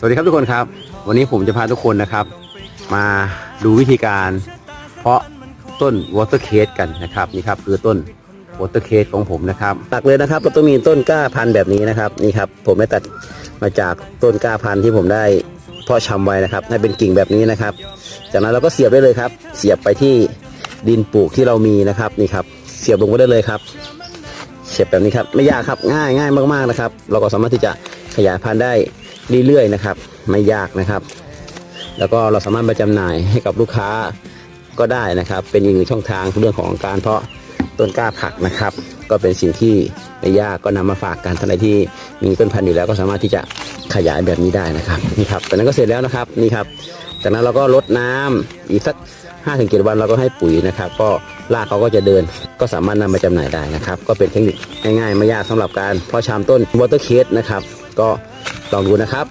สวัสดีครับทุกคนครับ วันนี้ผมจะพาทุกคนนะครับ มาดูวิธีการเพาะต้นวอเตอร์เคสกันนะครับนี่ครับคือต้นวอเตอร์เคสของผมนะครับตักเลยนะครับเราต้องมีต้นกล้าพันธุ์แบบนี้นะครับนี่ครับผมได้ตัดมาจากต้นกล้าพันธุ์ที่ผมได้เพาะชำไว้นะครับให้เป็นกิ่งแบบนี้นะครับ จากนั้นเราก็เสียบได้เลยครับ เสียบไปที่ดินปลูกที่เรามีนะครับนี่ครับ เสียบลงไปได้เลยครับ เสียบแบบนี้ครับไม่ยากครับง่ายง่ายมากๆนะครับ เราก็สามารถที่จะขยายพันธุ์ได้ เรื่อยๆนะครับ ไม่ยากนะครับ แล้วก็เราสามารถมาจำหน่ายให้กับลูกค้าก็ได้นะครับ เป็นอีกหนึ่งช่องทางเรื่องของการเพาะต้นกล้าผักนะครับ ก็เป็นสิ่งที่ไม่ยากก็นำมาฝากกันท่านใดที่มีต้นพันธุ์อยู่แล้วก็สามารถที่จะขยายแบบนี้ได้นะครับนี่ครับจากนั้นก็เสร็จแล้วนะครับนี่ครับ จากนั้นเราก็ลดน้ำอีกสัก5้าถึงเวันเราก็ให้ปุ๋ยนะครับ ก็รากเขาก็จะเดินก็สามารถนำมาจำหน่ายได้นะครับ ก็เป็นเทคนิคง่ายๆไม่ยากสำหรับการเพาะชามต้นวอเตอร์เคสนะครับ ก็ ลองดูนะครับ